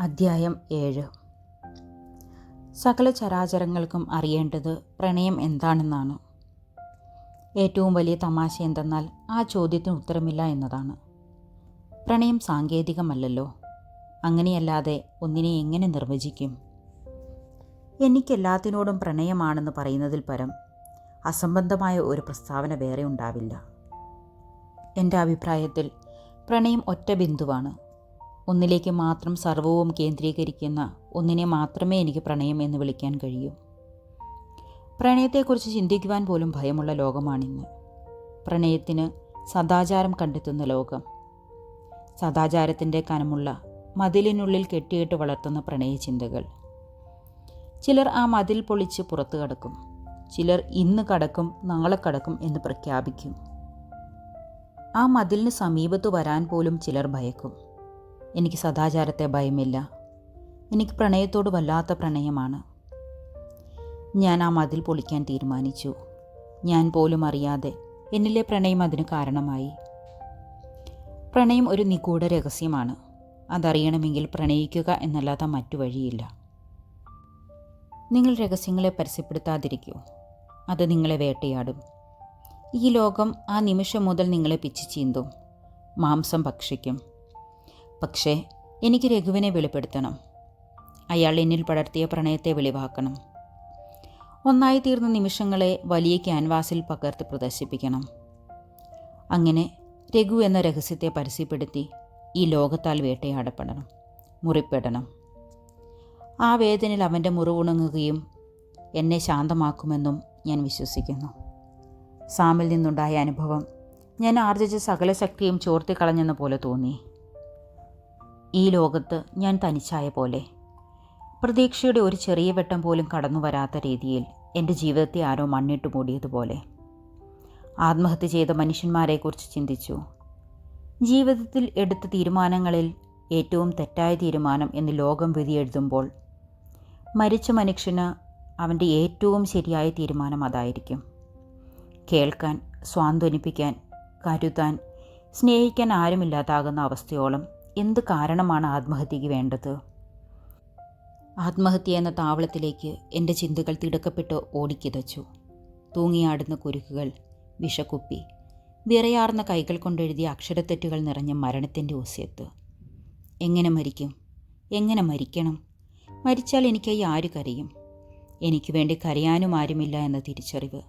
അദ്ധ്യായം ഏഴ്. സകല ചരാചരങ്ങൾക്കും അറിയേണ്ടത് പ്രണയം എന്താണെന്നാണ്. ഏറ്റവും വലിയ തമാശ എന്തെന്നാൽ ആ ചോദ്യത്തിന് ഉത്തരമില്ല എന്നതാണ്. പ്രണയം സാങ്കേതികമല്ലല്ലോ. അങ്ങനെയല്ലാതെ ഒന്നിനെ എങ്ങനെ നിർവചിക്കും? എനിക്കെല്ലാത്തിനോടും പ്രണയമാണെന്ന് പറയുന്നതിൽ പരം അസംബന്ധമായ ഒരു പ്രസ്താവന വേറെ ഉണ്ടാവില്ല. എന്റെ അഭിപ്രായത്തിൽ പ്രണയം ഒറ്റ ബിന്ദുവാണ്. ഒന്നിലേക്ക് മാത്രം സർവവും കേന്ദ്രീകരിക്കുന്ന ഒന്നിനെ മാത്രമേ എനിക്ക് പ്രണയം എന്ന് വിളിക്കാൻ കഴിയൂ. പ്രണയത്തെക്കുറിച്ച് ചിന്തിക്കുവാൻ പോലും ഭയമുള്ള ലോകമാണിന്ന്. പ്രണയത്തിന് സദാചാരം കണ്ടെത്തുന്ന ലോകം. സദാചാരത്തിന്റെ കനമുള്ള മതിലിനുള്ളിൽ കെട്ടിയിട്ട് വളർത്തുന്ന പ്രണയ ചിന്തകൾ. ചിലർ ആ മതിൽ പൊളിച്ച് പുറത്തു കടക്കും. ചിലർ ഇന്ന് കടക്കും നാളെ കടക്കും എന്ന് പ്രഖ്യാപിക്കും. ആ മതിലിന് സമീപത്ത് വരാൻ പോലും ചിലർ ഭയക്കും. എനിക്ക് സദാചാരത്തെ ഭയമില്ല. എനിക്ക് പ്രണയത്തോട് വല്ലാത്ത പ്രണയമാണ്. ഞാൻ ആ മതിൽ പൊളിക്കാൻ തീരുമാനിച്ചു. ഞാൻ പോലും അറിയാതെ എന്നിലെ പ്രണയം അതിന് കാരണമായി. പ്രണയം ഒരു നിഗൂഢ രഹസ്യമാണ്. അതറിയണമെങ്കിൽ പ്രണയിക്കുക എന്നല്ലാത്ത മറ്റു വഴിയില്ല. നിങ്ങൾ രഹസ്യങ്ങളെ പരസ്യപ്പെടുത്താതിരിക്കൂ. അത് നിങ്ങളെ വേട്ടയാടും. ഈ ലോകം ആ നിമിഷം മുതൽ നിങ്ങളെ പിച്ചു ചീന്തും. മാംസം ഭക്ഷിക്കും. പക്ഷേ എനിക്ക് രഘുവിനെ വെളിപ്പെടുത്തണം. അയാൾ എന്നിൽ പടർത്തിയ പ്രണയത്തെ വെളിവാക്കണം. ഒന്നായി തീർന്ന നിമിഷങ്ങളെ വലിയ ക്യാൻവാസിൽ പകർത്തി പ്രദർശിപ്പിക്കണം. അങ്ങനെ രഘു എന്ന രഹസ്യത്തെ പരസ്യപ്പെടുത്തി ഈ ലോകത്താൽ വേട്ടയാടപ്പെടണം മുറിപ്പെടണം. ആ വേദനയിൽ അവന്റെ മുറിവുണങ്ങുകയും എന്നെ ശാന്തമാക്കുമെന്നും ഞാൻ വിശ്വസിക്കുന്നു. സാമിൽ നിന്നുണ്ടായ അനുഭവം ഞാൻ ആർജിച്ച സകല ശക്തിയും ചോർത്തിക്കളഞ്ഞെന്ന പോലെ തോന്നി. ഈ ലോകത്ത് ഞാൻ തനിച്ചായ പോലെ. പ്രതീക്ഷയുടെ ഒരു ചെറിയ വെട്ടം പോലും കടന്നു വരാത്ത രീതിയിൽ എന്റെ ജീവിതത്തെ ആരോ മണ്ണിട്ട് മൂടിയതുപോലെ. ആത്മഹത്യ ചെയ്ത മനുഷ്യന്മാരെക്കുറിച്ച് ചിന്തിച്ചു. ജീവിതത്തിൽ എടുത്ത തീരുമാനങ്ങളിൽ ഏറ്റവും തെറ്റായ തീരുമാനം എന്ന് ലോകം വിധിയെഴുതുമ്പോൾ മരിച്ച മനുഷ്യന് അവന്റെ ഏറ്റവും ശരിയായ തീരുമാനം അതായിരിക്കും. കേൾക്കാൻ സ്വാന്തനിപ്പിക്കാൻ കരുതാൻ സ്നേഹിക്കാൻ ആരുമില്ലാതാകുന്ന അവസ്ഥയോളം എന്ത് കാരണമാണ് ആത്മഹത്യയ്ക്ക് വേണ്ടത്? ആത്മഹത്യ എന്ന താവളത്തിലേക്ക് എന്റെ ചിന്തകൾ തിടുക്കപ്പെട്ട് ഓടിക്കിതച്ചു തൂങ്ങിയാടുന്ന കുരുക്കുകൾ വിഷക്കുപ്പി വിറയാർന്ന കൈകൾ കൊണ്ടെഴുതിയ അക്ഷരത്തെറ്റുകൾ നിറഞ്ഞ മരണത്തിന്റെ ഒസ്യത്ത്. എങ്ങനെ മരിക്കും? എങ്ങനെ മരിക്കണം? മരിച്ചാൽ എനിക്കായി ആര് കരയും? എനിക്ക് വേണ്ടി കരയാനും ആരുമില്ല എന്ന തിരിച്ചറിവ്.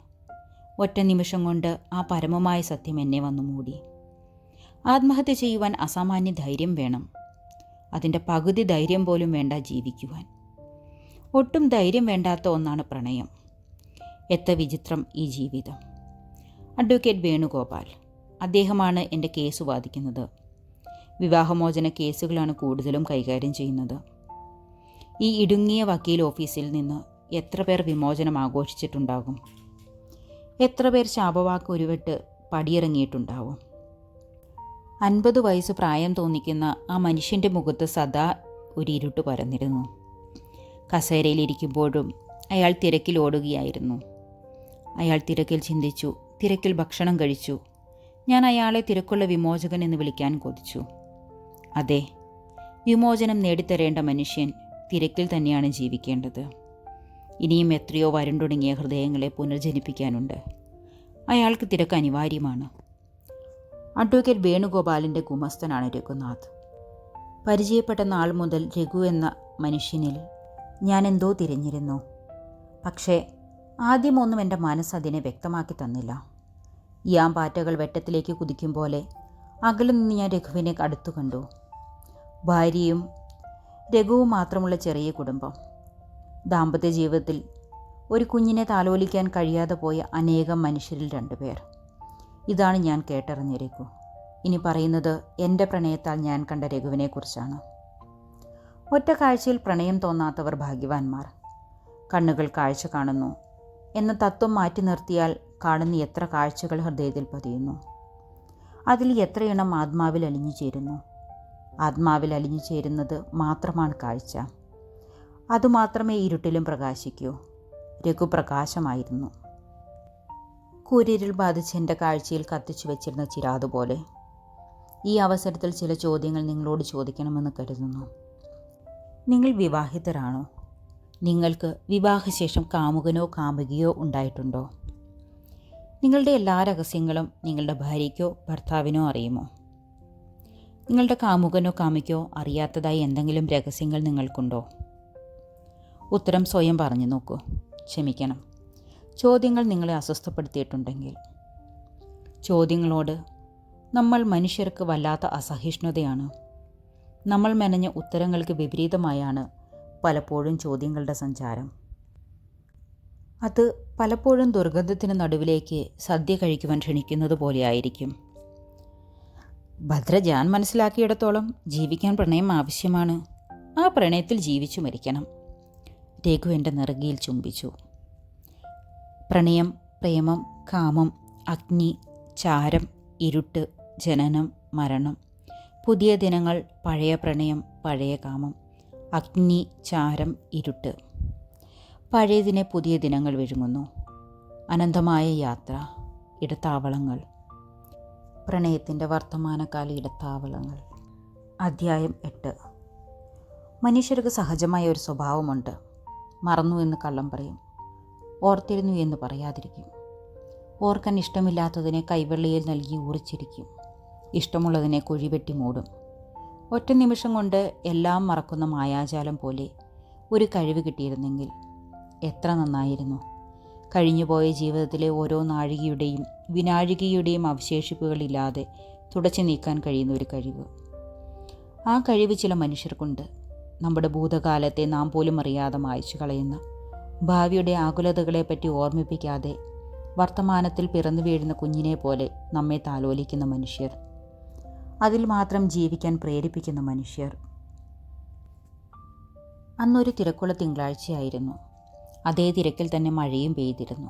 ഒറ്റ നിമിഷം കൊണ്ട് ആ പരമമായ സത്യം എന്നെ വന്നു മൂടി. ആത്മഹത്യ ചെയ്യുവാൻ അസാമാന്യ ധൈര്യം വേണം. അതിന്റെ പകുതി ധൈര്യം പോലും വേണ്ട ജീവിക്കുവാൻ. ഒട്ടും ധൈര്യം വേണ്ടാത്ത ഒന്നാണ് പ്രണയം. എത്ര വിചിത്രം ഈ ജീവിതം. അഡ്വക്കേറ്റ് വേണുഗോപാൽ അദ്ദേഹമാണ് എന്റെ കേസ് വാദിക്കുന്നത്. വിവാഹമോചന കേസുകളാണ് കൂടുതലും കൈകാര്യം ചെയ്യുന്നത്. ഈ ഇടുങ്ങിയ വക്കീൽ ഓഫീസിൽ നിന്ന് എത്ര പേർ വിമോചനം ആഘോഷിച്ചിട്ടുണ്ടാകും? എത്ര പേർ ശാപവാക്ക് ഉരുവിട്ട് പടിയിറങ്ങിയിട്ടുണ്ടാവും? അൻപത് വയസ്സ് പ്രായം തോന്നിക്കുന്ന ആ മനുഷ്യന്റെ മുഖത്ത് സദാ ഒരു ഇരുട്ട് പരന്നിരുന്നു. കസേരയിലിരിക്കുമ്പോഴും അയാൾ തിരക്കിൽ ഓടുകയായിരുന്നു. അയാൾ തിരക്കിൽ ചിന്തിച്ചു തിരക്കിൽ ഭക്ഷണം കഴിച്ചു. ഞാൻ അയാളെ തിരക്കുള്ള വിമോചകൻ എന്ന് വിളിക്കാൻ കൊതിച്ചു. അതെ വിമോചനം നേടിത്തരേണ്ട മനുഷ്യൻ തിരക്കിൽ തന്നെയാണ് ജീവിക്കേണ്ടത്. ഇനിയും എത്രയോ വരണ്ടൊടുങ്ങിയ ഹൃദയങ്ങളെ പുനർജനിപ്പിക്കാനുണ്ട്. അയാൾക്ക് തിരക്ക് അനിവാര്യമാണ്. അഡ്വക്കേറ്റ് വേണുഗോപാലിന്റെ ഗുമസ്തനാണ് രഘുനാഥ്. പരിചയപ്പെട്ട നാൾ മുതൽ രഘു എന്ന മനുഷ്യനിൽ ഞാൻ എന്തോ തിരഞ്ഞിരുന്നു. പക്ഷേ ആദ്യമൊന്നും എന്റെ മനസ്സ് അതിനെ വ്യക്തമാക്കി തന്നില്ല. പാറ്റകൾ വെട്ടത്തിലേക്ക് കുതിക്കും പോലെ അകലെ നിന്ന് ഞാൻ രഘുവിനെ അടുത്തു കണ്ടു. ഭാര്യയും രഘുവും മാത്രമുള്ള ചെറിയ കുടുംബം. ദാമ്പത്യ ജീവിതത്തിൽ ഒരു കുഞ്ഞിനെ താലോലിക്കാൻ കഴിയാതെ പോയ അനേകം മനുഷ്യരിൽ രണ്ടുപേർ. ഇതാണ് ഞാൻ കേട്ടറിഞ്ഞ രഘു. ഇനി പറയുന്നത് എന്റെ പ്രണയത്താൽ ഞാൻ കണ്ട രഘുവിനെക്കുറിച്ചാണ്. ഒറ്റ കാഴ്ചയിൽ പ്രണയം തോന്നാത്തവർ ഭാഗ്യവാന്മാർ. കണ്ണുകൾ കാഴ്ച കാണുന്നു. എന്ന തത്വം മാറ്റി നിർത്തിയാൽ കാണുന്ന എത്ര കാഴ്ചകൾ ഹൃദയത്തിൽ പതിയുന്നു. അതിൽ എത്രയെണ്ണം ആത്മാവിൽ അലിഞ്ഞു ചേരുന്നു. ആത്മാവിൽ അലിഞ്ഞു ചേരുന്നത് മാത്രമാണ് കാഴ്ച. അതുമാത്രമേ ഇരുട്ടിലും പ്രകാശിക്കൂ. രഘു പ്രകാശമായിരുന്നു. കൂരിരുൾ ബാധിച്ച് എന്റെ കാഴ്ചയിൽ കത്തിച്ചു വെച്ചിരുന്ന ചിരാത് പോലെ. ഈ അവസരത്തിൽ ചില ചോദ്യങ്ങൾ നിങ്ങളോട് ചോദിക്കണമെന്ന് കരുതുന്നു. നിങ്ങൾ വിവാഹിതരാണോ? നിങ്ങൾക്ക് വിവാഹശേഷം കാമുകനോ കാമുകിയോ ഉണ്ടായിട്ടുണ്ടോ? നിങ്ങളുടെ എല്ലാ രഹസ്യങ്ങളും നിങ്ങളുടെ ഭാര്യയ്ക്കോ ഭർത്താവിനോ അറിയുമോ? നിങ്ങളുടെ കാമുകനോ കാമുകിയോ അറിയാത്തതായി എന്തെങ്കിലും രഹസ്യങ്ങൾ നിങ്ങൾക്കുണ്ടോ? ഉത്തരം സ്വയം പറഞ്ഞു നോക്കൂ. ക്ഷമിക്കണം. ചോദ്യങ്ങൾ നിങ്ങളെ അസ്വസ്ഥപ്പെടുത്തിയിട്ടുണ്ടെങ്കിൽ. ചോദ്യങ്ങളോട് നമ്മൾ മനുഷ്യർക്ക് വല്ലാത്ത അസഹിഷ്ണുതയാണ്. നമ്മൾ മെനഞ്ഞ ഉത്തരങ്ങൾക്ക് വിപരീതമായാണ് പലപ്പോഴും ചോദ്യങ്ങളുടെ സഞ്ചാരം. അത് പലപ്പോഴും ദുർഗന്ധത്തിന് നടുവിലേക്ക് സദ്യ കഴിക്കുവാൻ ക്ഷണിക്കുന്നത് പോലെയായിരിക്കും. ഭദ്ര ഞാൻ മനസ്സിലാക്കിയിടത്തോളം ജീവിക്കാൻ പ്രണയം ആവശ്യമാണ്. ആ പ്രണയത്തിൽ ജീവിച്ചു മരിക്കണം. രഘു എന്റെ നിറുകിയിൽ ചുംബിച്ചു. പ്രണയം പ്രേമം കാമം അഗ്നി ചാരം ഇരുട്ട് ജനനം മരണം. പുതിയ ദിനങ്ങൾ പഴയ പ്രണയം പഴയ കാമം. അഗ്നി ചാരം ഇരുട്ട്. പഴയതിനെ പുതിയ ദിനങ്ങൾ വിഴുങ്ങുന്നു. അനന്തമായ യാത്ര ഇടത്താവളങ്ങൾ. പ്രണയത്തിന്റെ വർത്തമാനകാല ഇടത്താവളങ്ങൾ. അധ്യായം എട്ട്. മനുഷ്യർക്ക് സഹജമായ ഒരു സ്വഭാവമുണ്ട്. മറന്നു എന്ന് കള്ളം പറയും. ഓർത്തിരുന്നു എന്ന് പറയാതിരിക്കും. ഓർക്കാൻ ഇഷ്ടമില്ലാത്തതിനെ കൈവെള്ളിയിൽ നൽകി ഊറിച്ചിരിക്കും. ഇഷ്ടമുള്ളതിനെ കുഴിവെട്ടി മൂടും. ഒറ്റ നിമിഷം കൊണ്ട് എല്ലാം മറക്കുന്ന മായാജാലം പോലെ ഒരു കഴിവ് കിട്ടിയിരുന്നെങ്കിൽ എത്ര നന്നായിരുന്നു. കഴിഞ്ഞുപോയ ജീവിതത്തിലെ ഓരോ നാഴികയുടെയും വിനാഴികയുടെയും അവശേഷിപ്പുകളില്ലാതെ തുടച്ചു നീക്കാൻ കഴിയുന്ന ഒരു കഴിവ്. ആ കഴിവ് ചില മനുഷ്യർക്കുണ്ട്. നമ്മുടെ ഭൂതകാലത്തെ നാം പോലും അറിയാതെ മായ്ച്ചു കളയുന്ന ഭാവിയുടെ ആകുലതകളെപ്പറ്റി ഓർമ്മിപ്പിക്കാതെ വർത്തമാനത്തിൽ പിറന്നു വീഴുന്ന കുഞ്ഞിനെ പോലെ നമ്മെ താലോലിക്കുന്ന മനുഷ്യർ. അതിൽ മാത്രം ജീവിക്കാൻ പ്രേരിപ്പിക്കുന്ന മനുഷ്യർ. അന്നൊരു തിരക്കുള്ള തിങ്കളാഴ്ചയായിരുന്നു. അതേ തിരക്കിൽ തന്നെ മഴയും പെയ്തിരുന്നു.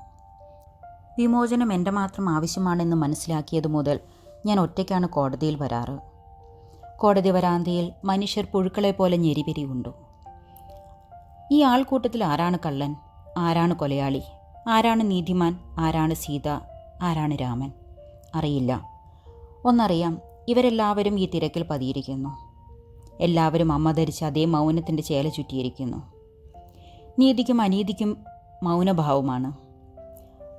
വിമോചനം എന്റെ മാത്രം ആവശ്യമാണെന്ന് മനസ്സിലാക്കിയത് മുതൽ ഞാൻ ഒറ്റയ്ക്കാണ് കോടതിയിൽ വരാറ്. കോടതി വരാന്തയിൽ മനുഷ്യർ പുഴുക്കളെ പോലെ ഞെരിപിരിയുണ്ടു. ഈ ആൾക്കൂട്ടത്തിൽ ആരാണ് കള്ളൻ? ആരാണ് കൊലയാളി? ആരാണ് നീതിമാൻ? ആരാണ് സീത? ആരാണ് രാമൻ? അറിയില്ല. ഒന്നറിയാം ഇവരെല്ലാവരും ഈ തിരക്കിൽ പതിയിരിക്കുന്നു. എല്ലാവരും അമ്മ ധരിച്ച് അതേ മൗനത്തിന്റെ ചേല ചുറ്റിയിരിക്കുന്നു. നീതിക്കും അനീതിക്കും മൗനഭാവമാണ്.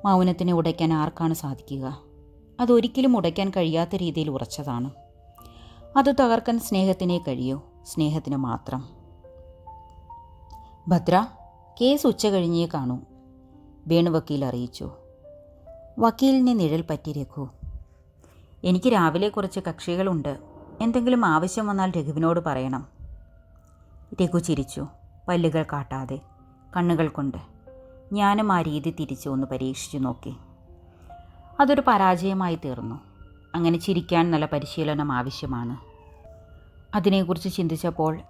മൗനത്തിനെ ഉടയ്ക്കാൻ ആർക്കാണ് സാധിക്കുക? അതൊരിക്കലും ഉടയ്ക്കാൻ കഴിയാത്ത രീതിയിൽ ഉറച്ചതാണ്. അത് തകർക്കാൻ സ്നേഹത്തിനെ കഴിയൂ സ്നേഹത്തിന് മാത്രം. ഭദ്ര കേസ് ഉച്ച കഴിഞ്ഞേ കാണൂ. വേണു വക്കീൽ അറിയിച്ചു. വക്കീലിനെ നിഴൽ പറ്റി രഘു. എനിക്ക് രാവിലെ കുറച്ച് കക്ഷികളുണ്ട്. എന്തെങ്കിലും ആവശ്യം വന്നാൽ രഘുവിനോട് പറയണം. രഘു ചിരിച്ചു. പല്ലുകൾ കാട്ടാതെ. കണ്ണുകൾ കൊണ്ട്. ഞാനും ആ രീതി തിരിച്ചു ഒന്ന് പരീക്ഷിച്ചു നോക്കി. അതൊരു പരാജയമായി തീർന്നു. അങ്ങനെ ചിരിക്കാൻ നല്ല പരിശീലനം ആവശ്യമാണ്. അതിനെക്കുറിച്ച് ചിന്തിച്ചപ്പോൾ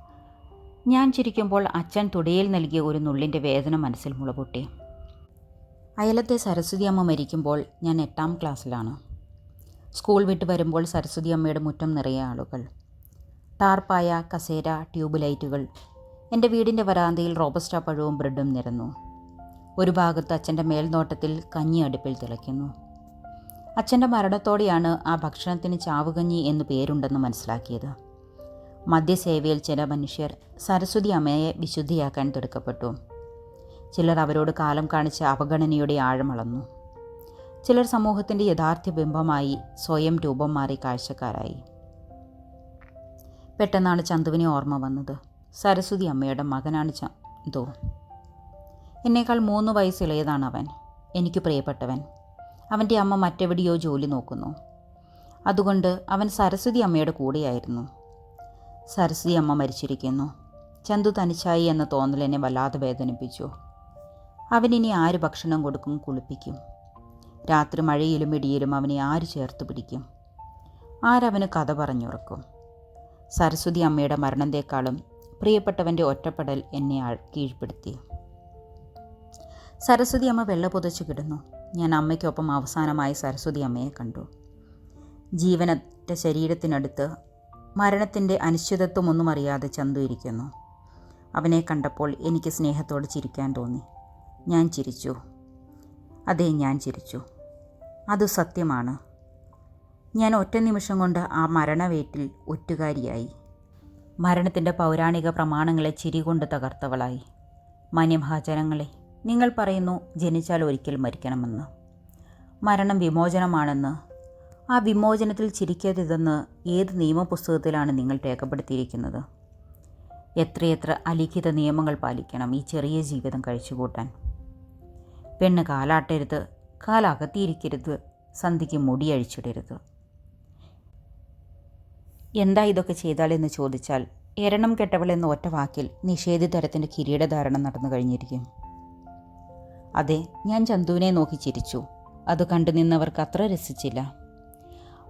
ഞാൻ ചിരിക്കുമ്പോൾ അച്ഛൻ തുടയിൽ നൽകിയ ഒരു നുള്ളിന്റെ വേദന മനസ്സിൽ മുളപൊട്ടി. അയലത്തെ സരസ്വതി അമ്മ മരിക്കുമ്പോൾ ഞാൻ എട്ടാം ക്ലാസ്സിലാണ്. സ്കൂൾ വിട്ട് വരുമ്പോൾ സരസ്വതി അമ്മയുടെ മുറ്റം നിറയെ ആളുകൾ. ടാർപ്പായ കസേര ട്യൂബ് ലൈറ്റുകൾ. എന്റെ വീടിന്റെ വരാന്തയിൽ റോബസ്റ്റ പഴവും ബ്രെഡും നിരന്നു. ഒരു ഭാഗത്ത് അച്ഛന്റെ മേൽനോട്ടത്തിൽ കഞ്ഞി അടുപ്പിൽ തിളയ്ക്കുന്നു. അച്ഛന്റെ മരണത്തോടെയാണ് ആ ഭക്ഷണത്തിന് ചാവുകഞ്ഞി എന്ന് പേരുണ്ടെന്ന് മനസ്സിലാക്കിയത്. മദ്യസേവയിൽ ചില മനുഷ്യർ സരസ്വതി അമ്മയെ വിശുദ്ധിയാക്കാൻ തിടുക്കപ്പെട്ടു. ചിലർ അവരോട് കാലം കാണിച്ച അവഗണനയുടെ ആഴമളന്നു ചിലർ സമൂഹത്തിന്റെ യഥാർത്ഥ ബിംബമായി സ്വയം രൂപം മാറി കാഴ്ചക്കാരായി. പെട്ടെന്നാണ് ചന്തുവിനെ ഓർമ്മ വന്നത്. സരസ്വതി അമ്മയുടെ മകനാണ് ചന്തു എന്നേക്കാൾ മൂന്ന് വയസ്സിളയതാണ് അവൻ. എനിക്ക് പ്രിയപ്പെട്ടവൻ. അവന്റെ അമ്മ മറ്റെവിടെയോ ജോലി നോക്കുന്നു. അതുകൊണ്ട് അവൻ സരസ്വതി അമ്മയുടെ കൂടെയായിരുന്നു. സരസ്വതി അമ്മ മരിച്ചിരിക്കുന്നു. ചന്തു തനിച്ചായി എന്ന തോന്നൽ എന്നെ വല്ലാതെ വേദനിപ്പിച്ചു. അവനിനി ആര് ഭക്ഷണം കൊടുക്കും കുളിപ്പിക്കും. രാത്രി മഴയിലും ഇടിയിലും അവനെ ആര് ചേർത്ത് പിടിക്കും? ആരവന് കഥ പറഞ്ഞുറക്കും. സരസ്വതി അമ്മയുടെ മരണത്തെക്കാളും പ്രിയപ്പെട്ടവന്റെ ഒറ്റപ്പെടൽ എന്നെ കീഴ്പ്പെടുത്തി. സരസ്വതി അമ്മ വെള്ള പുതച്ചു കിടന്നു. ഞാൻ അമ്മയ്ക്കൊപ്പം അവസാനമായി സരസ്വതി അമ്മയെ കണ്ടു. ജീവനറ്റ ശരീരത്തിനടുത്ത് മരണത്തിന്റെ അനിശ്ചിതത്വമൊന്നും അറിയാതെ ചന്തു ഇരിക്കുന്നു. അവനെ കണ്ടപ്പോൾ എനിക്ക് സ്നേഹത്തോട് ചിരിക്കാൻ തോന്നി. ഞാൻ ചിരിച്ചു. അതേ ഞാൻ ചിരിച്ചു. അത് സത്യമാണ്. ഞാൻ ഒറ്റ നിമിഷം കൊണ്ട് ആ മരണവേറ്റിൽ ഒറ്റുകാരിയായി. മരണത്തിന്റെ പൗരാണിക പ്രമാണങ്ങളെ ചിരി കൊണ്ട് തകർത്തവളായി. മാന്യമഹാജനങ്ങളെ നിങ്ങൾ പറയുന്നു ജനിച്ചാൽ ഒരിക്കൽ മരിക്കണമെന്ന്. മരണം വിമോചനമാണെന്ന് ആ വിമോചനത്തിൽ ചിരിക്കരുതെന്ന് ഏത് നിയമപുസ്തകത്തിലാണ് നിങ്ങൾ രേഖപ്പെടുത്തിയിരിക്കുന്നത്? എത്രയെത്ര അലിഖിത നിയമങ്ങൾ പാലിക്കണം ഈ ചെറിയ ജീവിതം കഴിച്ചുകൂട്ടാൻ? പെണ്ണ് കാലാട്ടരുത് കാലകത്തിയിരിക്കരുത് സന്ധിക്ക് മുടി അഴിച്ചിടരുത്. എന്താ ഇതൊക്കെ ചെയ്താലെന്ന് ചോദിച്ചാൽ എരണം കെട്ടവൾ എന്ന ഒറ്റ വാക്കിൽ നിഷേധിതരത്തിന്റെ കിരീടധാരണം നടന്നു കഴിഞ്ഞിരിക്കും. അതെ ഞാൻ ചന്തുവിനെ നോക്കി ചിരിച്ചു. അത് കണ്ടു നിന്നവർക്ക് അത്ര രസിച്ചില്ല.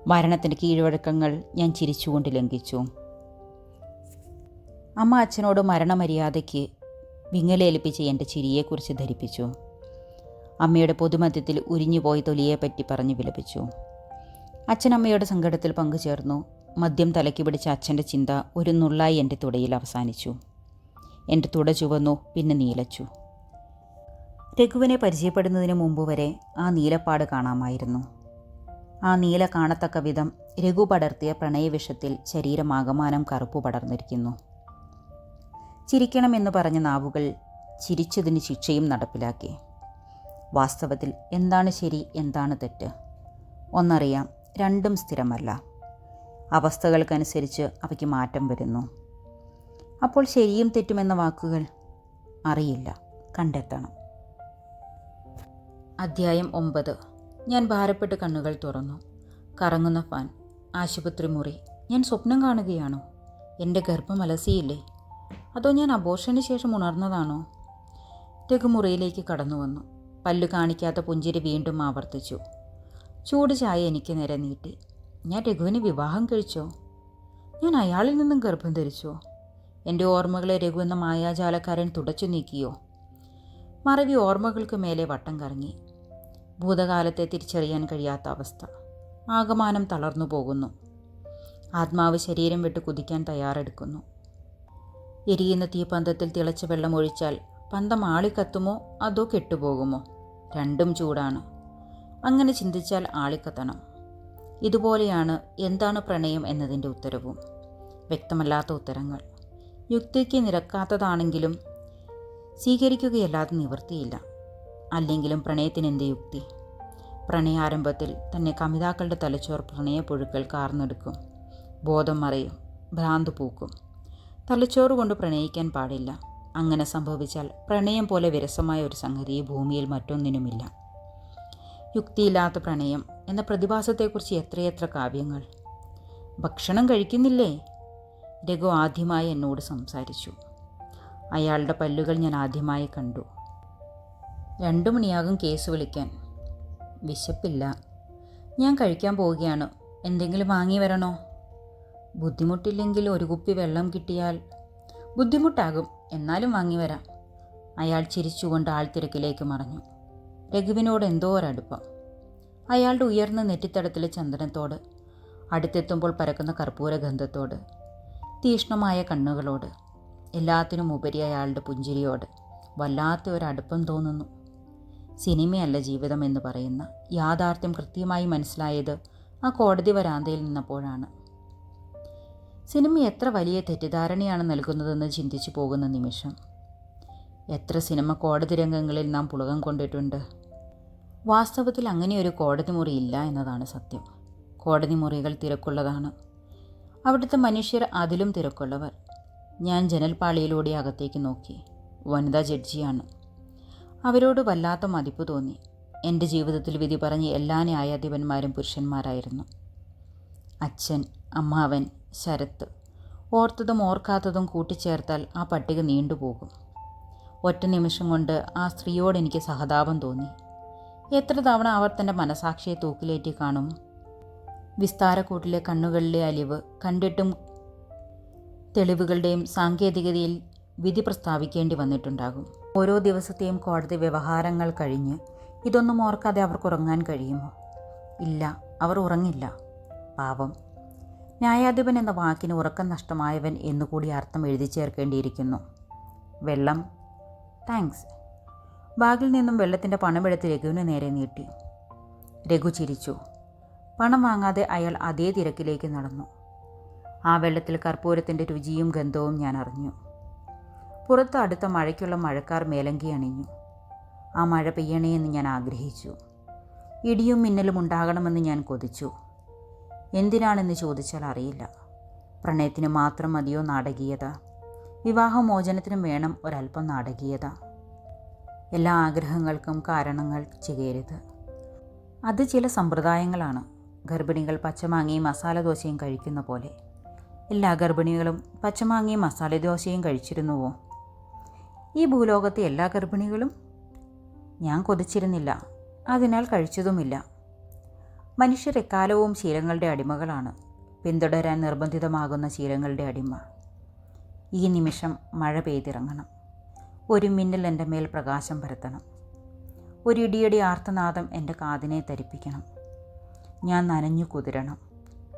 മരണത്തിന്റെ കീഴ്വഴക്കങ്ങൾ ഞാൻ ചിരിച്ചുകൊണ്ട് ലംഘിച്ചു. അമ്മ അച്ഛനോട് മരണമര്യാദയ്ക്ക് വിങ്ങലേൽപ്പിച്ച എന്റെ ചിരിയെക്കുറിച്ച് ധരിപ്പിച്ചു. അമ്മയുടെ പൊതുമധ്യത്തിൽ ഉരിഞ്ഞുപോയി തൊലിയെപ്പറ്റി പറഞ്ഞു വിലപിച്ചു. അച്ഛനമ്മയുടെ സങ്കടത്തിൽ പങ്കുചേർന്നു. മദ്യം തലയ്ക്ക് പിടിച്ച അച്ഛന്റെ ചിന്ത ഒരു നുള്ളായി എന്റെ തുടയിൽ അവസാനിച്ചു. എന്റെ തുട ചുവന്നു പിന്നെ നീലച്ചു. രഘുവിനെ പരിചയപ്പെടുന്നതിന് മുമ്പ് വരെ ആ നീലപ്പാട് കാണാമായിരുന്നു. ആ നീല കാണത്തക്ക വിധം രഘു പടർത്തിയ പ്രണയവിഷത്തിൽ ശരീരമാകമാനം കറുപ്പു പടർന്നിരിക്കുന്നു. ചിരിക്കണമെന്ന് പറഞ്ഞ നാവുകൾ ചിരിച്ചതിന് ശിക്ഷയും നടപ്പിലാക്കി. വാസ്തവത്തിൽ എന്താണ് ശരി എന്താണ് തെറ്റ്? ഒന്നറിയാം രണ്ടും സ്ഥിരമല്ല. അവസ്ഥകൾക്കനുസരിച്ച് അവയ്ക്ക് മാറ്റം വരുന്നു. അപ്പോൾ ശരിയും തെറ്റുമെന്ന വാക്കുകൾ അറിയില്ല കണ്ടെത്തണം. അധ്യായം ഒമ്പത്. ഞാൻ ഭാരപ്പെട്ട് കണ്ണുകൾ തുറന്നു. കറങ്ങുന്ന ഫാൻ ആശുപത്രി മുറി ഞാൻ സ്വപ്നം കാണുകയാണോ? എന്റെ ഗർഭം അലസിയില്ലേ? അതോ ഞാൻ അബോഷന് ശേഷം ഉണർന്നതാണോ? രഘുമുറിയിലേക്ക് കടന്നു വന്നു. പല്ലു കാണിക്കാത്ത പുഞ്ചിരി വീണ്ടും ആവർത്തിച്ചു. ചൂട് ചായ എനിക്ക് നേരെ നീട്ടി. ഞാൻ രഘുവിനെ വിവാഹം കഴിച്ചോ? ഞാൻ അയാളിൽ നിന്നും ഗർഭം ധരിച്ചോ? എന്റെ ഓർമ്മകളെ രഘു എന്ന മായാജാലക്കാരൻ തുടച്ചു നീക്കിയോ? മറവി ഓർമ്മകൾക്ക് മേലെ വട്ടം കറങ്ങി. ഭൂതകാലത്തെ തിരിച്ചറിയാൻ കഴിയാത്ത അവസ്ഥ. ആകമാനം തളർന്നു പോകുന്നു. ആത്മാവ് ശരീരം വിട്ട് കുതിക്കാൻ തയ്യാറെടുക്കുന്നു. എരിയുന്ന തീപ്പന്തത്തിൽ തിളച്ച വെള്ളം ഒഴിച്ചാൽ പന്തം ആളിക്കത്തുമോ അതോ കെട്ടുപോകുമോ? രണ്ടും ചൂടാണ്. അങ്ങനെ ചിന്തിച്ചാൽ ആളിക്കത്തണം. ഇതുപോലെയാണ് എന്താണ് പ്രണയം എന്നതിന്റെ ഉത്തരവും. വ്യക്തമല്ലാത്ത ഉത്തരങ്ങൾ. യുക്തിക്ക് നിരക്കാത്തതാണെങ്കിലും സ്വീകരിക്കുകയല്ലാതെ നിവൃത്തിയില്ല. അല്ലെങ്കിലും പ്രണയത്തിന് എന്ത് യുക്തി? പ്രണയാരംഭത്തിൽ തന്നെ കമിതാക്കളുടെ തലച്ചോർ പ്രണയപ്പുഴുക്കൾ കാർന്നെടുക്കും. ബോധം മറയും ഭ്രാന്ത് പൂക്കും. തലച്ചോറ് കൊണ്ട് പ്രണയിക്കാൻ പാടില്ല. അങ്ങനെ സംഭവിച്ചാൽ പ്രണയം പോലെ വിരസമായ ഒരു സംഗതി ഭൂമിയിൽ മറ്റൊന്നിനുമില്ല. യുക്തിയില്ലാത്ത പ്രണയം എന്ന പ്രതിഭാസത്തെക്കുറിച്ച് എത്രയെത്ര കാവ്യങ്ങൾ. ഭക്ഷണം കഴിക്കുന്നില്ലേ? രഘു ആദ്യമായി എന്നോട് സംസാരിച്ചു. അയാളുടെ പല്ലുകൾ ഞാൻ ആദ്യമായി കണ്ടു. രണ്ടു മണിയാകും കേസ് വിളിക്കാൻ. വിശപ്പില്ല. ഞാൻ കഴിക്കാൻ പോവുകയാണ്. എന്തെങ്കിലും വാങ്ങി വരണോ? ബുദ്ധിമുട്ടില്ലെങ്കിൽ ഒരു കുപ്പി വെള്ളം കിട്ടിയാൽ ബുദ്ധിമുട്ടാകും. എന്നാലും വാങ്ങി വരാം. അയാൾ ചിരിച്ചുകൊണ്ട് ആൾത്തിരക്കിലേക്ക് മറഞ്ഞു രഘുവിനോട് എന്തോ ഒരടുപ്പം അയാളുടെ ഉയർന്ന നെറ്റിത്തടത്തിലെ ചന്ദനത്തോട് അടുത്തെത്തുമ്പോൾ പരക്കുന്ന കർപ്പൂര ഗന്ധത്തോട് തീഷ്ണമായ കണ്ണുകളോട് എല്ലാത്തിനും ഉപരി അയാളുടെ പുഞ്ചിരിയോട് വല്ലാത്ത ഒരടുപ്പം തോന്നുന്നു. സിനിമയല്ല ജീവിതം എന്ന് പറയുന്ന യാഥാർത്ഥ്യം കൃത്യമായി മനസ്സിലായത് ആ കോടതി വരാന്തയിൽ നിന്നപ്പോഴാണ്. സിനിമ എത്ര വലിയ തെറ്റിദ്ധാരണയാണ് നൽകുന്നതെന്ന് ചിന്തിച്ചു പോകുന്ന നിമിഷം. എത്ര സിനിമ കോടതി രംഗങ്ങളിൽ നാം പുളകം കൊണ്ടിട്ടുണ്ട്. വാസ്തവത്തിൽ അങ്ങനെ ഒരു കോടതി മുറി ഇല്ല എന്നതാണ് സത്യം. കോടതി മുറികൾ തിരക്കുള്ളതാണ്. അവിടുത്തെ മനുഷ്യർ അതിലും തിരക്കുള്ളവർ. ഞാൻ ജനൽപാളിയിലൂടെ അകത്തേക്ക് നോക്കി. വനിതാ ജഡ്ജിയാണ്. അവരോട് വല്ലാത്ത മതിപ്പ് തോന്നി. എന്റെ ജീവിതത്തിൽ വിധി പറഞ്ഞ് എല്ലാ ന്യായാധിപന്മാരും പുരുഷന്മാരായിരുന്നു. അച്ഛൻ അമ്മാവൻ ശരത്ത്. ഓർത്തതും ഓർക്കാത്തതും കൂട്ടിച്ചേർത്താൽ ആ പട്ടിക നീണ്ടുപോകും. ഒറ്റ നിമിഷം കൊണ്ട് ആ സ്ത്രീയോട് എനിക്ക് സഹതാപം തോന്നി. എത്ര തവണ അവർ തന്റെ മനസാക്ഷിയെ തൂക്കിലേറ്റി കാണും? വിസ്താരക്കൂട്ടിലെ കണ്ണുകളിലെ അലിവ് കണ്ടിട്ടും തെളിവുകളുടെയും സാങ്കേതികതയിൽ വിധി പ്രസ്താവിക്കേണ്ടി വന്നിട്ടുണ്ടാകും. ഓരോ ദിവസത്തെയും കോടതി വ്യവഹാരങ്ങൾ കഴിഞ്ഞ് ഇതൊന്നും ഓർക്കാതെ അവർക്ക് ഉറങ്ങാൻ കഴിയുമോ? ഇല്ല അവർ ഉറങ്ങില്ല. പാവം. ന്യായാധിപൻ എന്ന വാക്കിന് ഉറക്കം നഷ്ടമായവൻ എന്നുകൂടി അർത്ഥം എഴുതി ചേർക്കേണ്ടിയിരിക്കുന്നു. വെള്ളം. താങ്ക്സ്. ബാഗിൽ നിന്നും വെള്ളത്തിന്റെ പണമെടുത്ത് രഘുവിന് നേരെ നീട്ടി. രഘു ചിരിച്ചു. പണം വാങ്ങാതെ അയാൾ അതേ തിരക്കിലേക്ക് നടന്നു. ആ വെള്ളത്തിൽ കർപ്പൂരത്തിന്റെ രുചിയും ഗന്ധവും ഞാൻ അറിഞ്ഞു. പുറത്ത് അടുത്ത മഴയ്ക്കുള്ള മഴക്കാർ മേലങ്കി അണിഞ്ഞു. ആ മഴ പെയ്യണേ എന്ന് ഞാൻ ആഗ്രഹിച്ചു. ഇടിയും മിന്നലും ഉണ്ടാകണമെന്ന് ഞാൻ കൊതിച്ചു. എന്തിനാണെന്ന് ചോദിച്ചാൽ അറിയില്ല. പ്രണയത്തിന് മാത്രം മതിയോ നാടകീയത? വിവാഹമോചനത്തിനും വേണം ഒരല്പം നാടകീയത. എല്ലാ ആഗ്രഹങ്ങൾക്കും കാരണങ്ങൾ ചെയ്യരുത് അത് ചില സമ്പ്രദായങ്ങളാണ്. ഗർഭിണികൾ പച്ചമാങ്ങയും മസാല ദോശയും കഴിക്കുന്ന പോലെ. എല്ലാ ഗർഭിണികളും പച്ചമാങ്ങയും മസാല ദോശയും കഴിച്ചിരുന്നുവോ? ഈ ഭൂലോകത്തെ എല്ലാ ഗർഭിണികളും ഞാൻ കൊതിച്ചിരുന്നില്ല. അതിനാൽ കഴിച്ചതുമില്ല. മനുഷ്യർ എക്കാലവും ശീലങ്ങളുടെ അടിമകളാണ്. പിന്തുടരാൻ നിർബന്ധിതമാകുന്ന ശീലങ്ങളുടെ അടിമ. ഈ നിമിഷം മഴ പെയ്തിറങ്ങണം. ഒരു മിന്നൽ എന്റെ മേൽ പ്രകാശം പരത്തണം. ഒരു ഇടിയടി ആർത്തനാദം എന്റെ കാതിനെ തരിപ്പിക്കണം ഞാൻ നനഞ്ഞു കുതിരണം.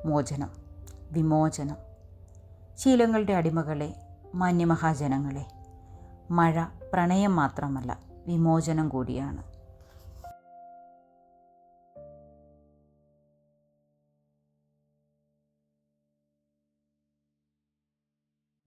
മോചനം. വിമോചനം. ശീലങ്ങളുടെ അടിമകളെ മാന്യമഹാജനങ്ങളെ. മഴ പ്രണയം മാത്രമല്ല വിമോചനം കൂടിയാണ്